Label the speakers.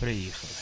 Speaker 1: приїхали.